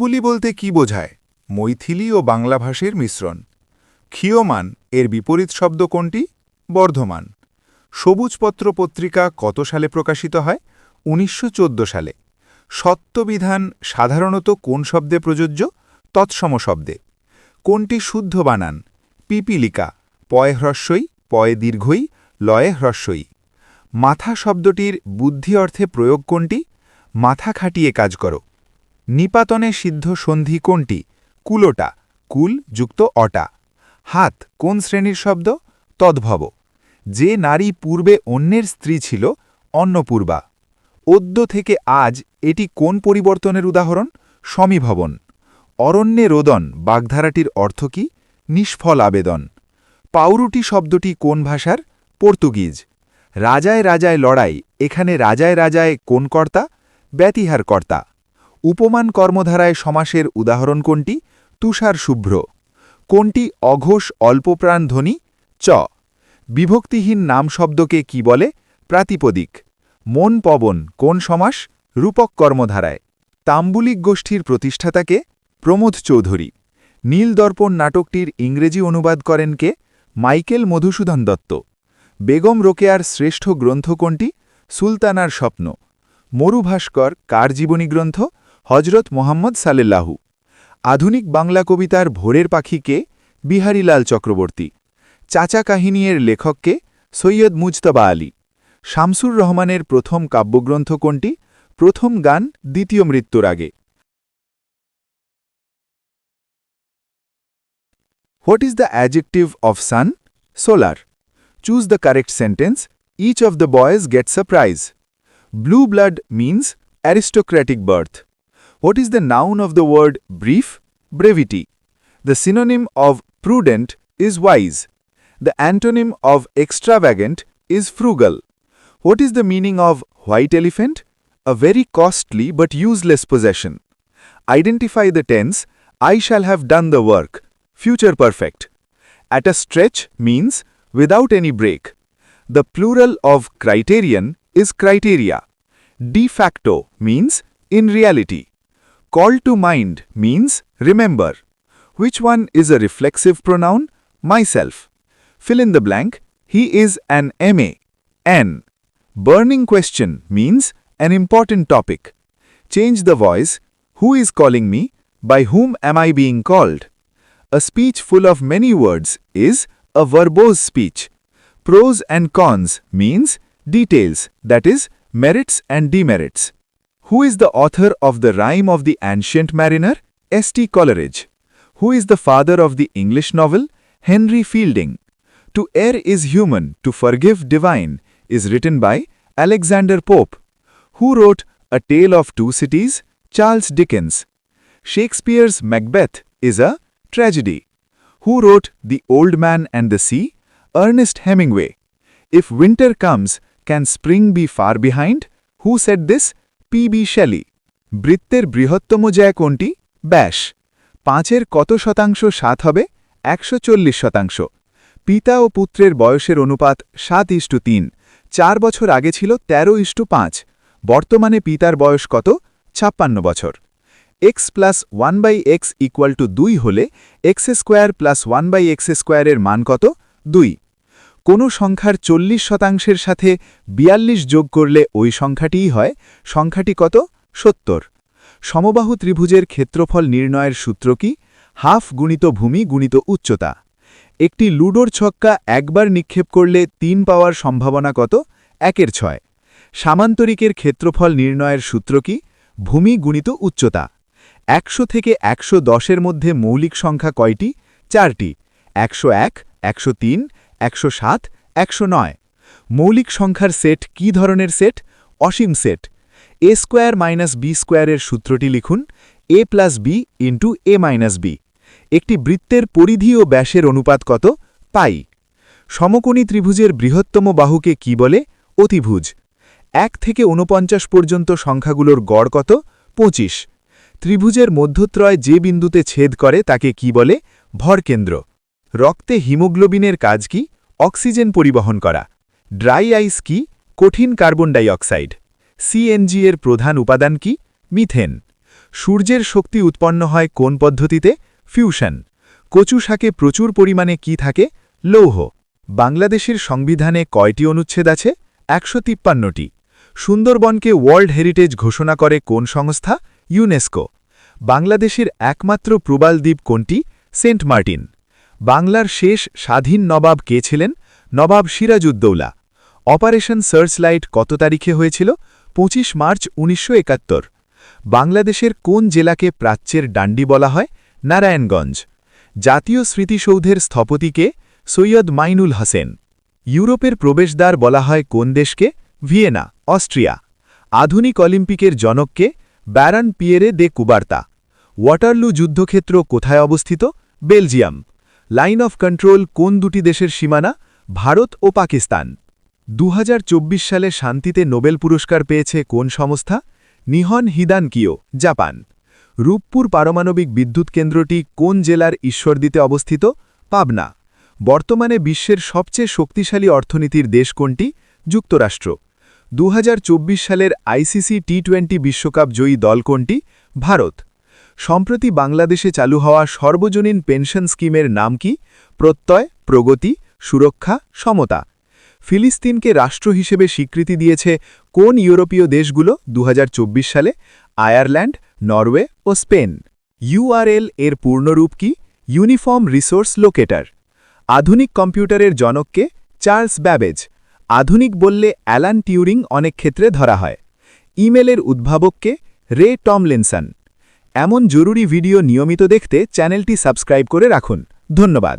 রূপপুলি বলতে কি বোঝায়? মৈথিলি ও বাংলা ভাষের মিশ্রণ। ক্ষীয়মান এর বিপরীত শব্দ কোনটি? বর্ধমান। সবুজপত্র পত্রিকা কত সালে প্রকাশিত হয়? উনিশশো চোদ্দ সালে। সত্যবিধান সাধারণত কোন শব্দে প্রযোজ্য? তৎসম শব্দে। কোনটি শুদ্ধ বানান? পিপিলিকা, পয় হ্রস্বই পয়ে দীর্ঘই লয়ে হ্রস্বই মাথা শব্দটির বুদ্ধি অর্থে প্রয়োগ কোনটি? মাথা খাটিয়ে কাজ করো। নিপাতনে সিদ্ধ সন্ধি কোনটি? কুলোটা। কুল যুক্ত অটা। হাত কোন শ্রেণির শব্দ? তদ্ভব। যে নারী পূর্বে অন্যের স্ত্রী ছিল, অন্নপূর্বা। অদ্য থেকে আজ এটি কোন পরিবর্তনের উদাহরণ? সমীভবন। অরণ্যে রোদন, বাগধারাটির অর্থ কি? নিষ্ফল আবেদন। পাউরুটি শব্দটি কোন ভাষার? পর্তুগিজ। রাজায় রাজায় লড়াই, এখানে রাজায় রাজায় কোন কর্তা? ব্যতিহার কর্তা উপমান কর্মধারায় সমাসের উদাহরণ কোনটি? তুষার শুভ্র। কোনটি অঘোষ অল্পপ্রাণ ধ্বনি? চ. বিভক্তিহীন নাম শব্দকে কি বলে? প্রাতিপদিক। মন পবন, কোন সমাস? রূপক কর্মধারায়। তাম্বুলিক গোষ্ঠীর প্রতিষ্ঠাতাকে প্রমোদ চৌধুরী। নীলদর্পণ নাটকটির ইংরেজি অনুবাদ করেন কে? মাইকেল মধুসূদন দত্ত। বেগম রোকেয়ার শ্রেষ্ঠ গ্রন্থ কোনটি? সুলতানার স্বপ্ন। মরুভাস্কর, কার জীবনী গ্রন্থ? হজরত মোহাম্মদ সালেল্লাহু আধুনিক বাংলা কবিতার ভোরের পাখিকে বিহারীলাল চক্রবর্তী। চাচা কাহিনীর লেখককে সৈয়দ মুজতবা আলী। শামসুর রহমানের প্রথম কাব্যগ্রন্থ কোনটি? প্রথম গান, দ্বিতীয় মৃত্যুর আগে। What is the adjective of sun? Solar. Choose the correct sentence. Each of the boys gets a prize. Blue blood means aristocratic birth. What is the noun of the word brief? Brevity. The synonym of prudent is wise. The antonym of extravagant is frugal. What is the meaning of white elephant? A very costly but useless possession. Identify the tense I shall have done the work. Future perfect. At a stretch means without any break. The plural of criterion is criteria. De facto means in reality. Call to mind means remember. Which one is a reflexive pronoun? Myself. Fill in the blank. He is an MA. N. Burning question means an important topic. Change the voice. Who is calling me? By whom am I being called? A speech full of many words is a verbose speech. Pros and cons means details, that is, merits and demerits. Who is the author of the rhyme of the ancient mariner? S.T. Coleridge. Who is the father of the English novel? Henry Fielding. To err is human, to forgive divine, is written by Alexander Pope. Who wrote A Tale of Two Cities? Charles Dickens. Shakespeare's Macbeth is a tragedy. Who wrote The Old Man and the Sea? Ernest Hemingway. If winter comes, can spring be far behind? Who said this? P.B. Shelley, বৃত্তের বৃহত্তম জ্যা কোনটি? ব্যাস, পাঁচের কত শতাংশ সাত হবে? একশো চল্লিশ শতাংশ। পিতা ও পুত্রের বয়সের অনুপাত সাত ইস্টু তিন, চার বছর আগে ছিল ১৩ ইস্টু পাঁচ, বর্তমানে পিতার বয়স কত? ছাপ্পান্ন বছর। X plus one by x equal to দুই হলে x square plus one by x স্কোয়ারের মান কত? দুই। কোনো সংখ্যার চল্লিশ শতাংশের সাথে বিয়াল্লিশ যোগ করলে ওই সংখ্যাটিই হয়, সংখ্যাটি কত? সত্তর। সমবাহু ত্রিভুজের ক্ষেত্রফল নির্ণয়ের সূত্র কি? হাফ গুণিত ভূমি গুণিত উচ্চতা। একটি লুডোর ছক্কা একবার নিক্ষেপ করলে তিন পাওয়ার সম্ভাবনা কত? একের ছয়। সামান্তরিকের ক্ষেত্রফল নির্ণয়ের সূত্র কি? ভূমি গুণিত উচ্চতা। একশো থেকে একশো দশের মধ্যে মৌলিক সংখ্যা কয়টি? চারটি। একশো এক, একশো তিন একশো সাত, একশো নয়। মৌলিক সংখ্যার সেট কি ধরনের set? Asim set. A square minus b স্কোয়ারের সূত্রটি লিখুন, a plus b into a minus b. একটি বৃত্তের পরিধি ও ব্যাসের অনুপাত কত? পাই। সমকোণী ত্রিভুজের বৃহত্তম বাহুকে কি বলে? অতিভুজ। এক থেকে ঊনপঞ্চাশ পর্যন্ত সংখ্যাগুলোর গড় কত? পঁচিশ। ত্রিভুজের মধ্যত্রয় যে বিন্দুতে ছেদ করে তাকে কি বলে? ভরকেন্দ্র। রক্তে হিমোগ্লোবিনের কাজ কি? অক্সিজেন পরিবহন করা। ড্রাই আইস কি? কঠিন কার্বন ডাইঅক্সাইড। সিএনজি এর প্রধান উপাদান কি? মিথেন। সূর্যের শক্তি উৎপন্ন হয় কোন পদ্ধতিতে? ফিউশন। কচু শাকে প্রচুর পরিমাণে কি থাকে? লৌহ। বাংলাদেশের সংবিধানে কয়টি অনুচ্ছেদ আছে? একশো তিপ্পান্নটি। সুন্দরবনকে ওয়ার্ল্ড হেরিটেজ ঘোষণা করে কোন সংস্থা? ইউনেস্কো। বাংলাদেশের একমাত্র প্রবাল দ্বীপ কোনটি? Saint Martin. বাংলার শেষ স্বাধীন নবাব কে ছিলেন? নবাব সিরাজউদ্দৌলা। অপারেশন সার্চলাইট কত তারিখে হয়েছিল? পঁচিশ মার্চ উনিশশো একাত্তর। বাংলাদেশের কোন জেলাকে প্রাচ্যের ডান্ডি বলা হয়? নারায়ণগঞ্জ। জাতীয় স্মৃতিসৌধের স্থপতিকে সৈয়দ মাইনুল হাসেন। ইউরোপের প্রবেশদ্বার বলা হয় কোন দেশকে? Vienna, Austria. আধুনিক অলিম্পিকের জনককে ব্যারান পিয়েরে দে কুবার্তা। ওয়াটারলু যুদ্ধক্ষেত্র কোথায় অবস্থিত? বেলজিয়াম। লাইন অফ কন্ট্রোল কোন দুটি দেশের সীমানা? ভারত ও পাকিস্তান। দু হাজার চব্বিশ সালে শান্তিতে নোবেল পুরস্কার পেয়েছে কোন সংস্থা? Nihon হিদানকিও, Japan. রূপপুর পারমাণবিক বিদ্যুৎ কেন্দ্রটি কোন জেলার ঈশ্বরদীতে অবস্থিত? পাবনা। বর্তমানে বিশ্বের সবচেয়ে শক্তিশালী অর্থনীতির দেশ কোনটি? যুক্তরাষ্ট্র। দু হাজার চব্বিশ সালের আইসিসি টি টোয়েন্টি বিশ্বকাপ জয়ী দল কোনটি? ভারত। সম্প্রতি বাংলাদেশে চালু হওয়া সর্বজনীন পেনশন স্কিমের নাম কি? প্রত্যয়, প্রগতি, সুরক্ষা, সমতা। ফিলিস্তিনকে রাষ্ট্র হিসেবে স্বীকৃতি দিয়েছে কোন ইউরোপীয় দেশগুলো দু হাজার চব্বিশ সালে? আয়ারল্যান্ড, নরওয়ে ও স্পেন। ইউআরএল এর পূর্ণরূপ কি? Uniform resource locator. আধুনিক কম্পিউটারের জনককে চার্লস ব্যাবেজ। আধুনিক বললে অ্যালান টিউরিং অনেক ক্ষেত্রে ধরা হয়। ইমেলের উদ্ভাবককে রে টমলিনসন। এমন জরুরি ভিডিও নিয়মিত দেখতে চ্যানেলটি সাবস্ক্রাইব করে রাখুন। ধন্যবাদ।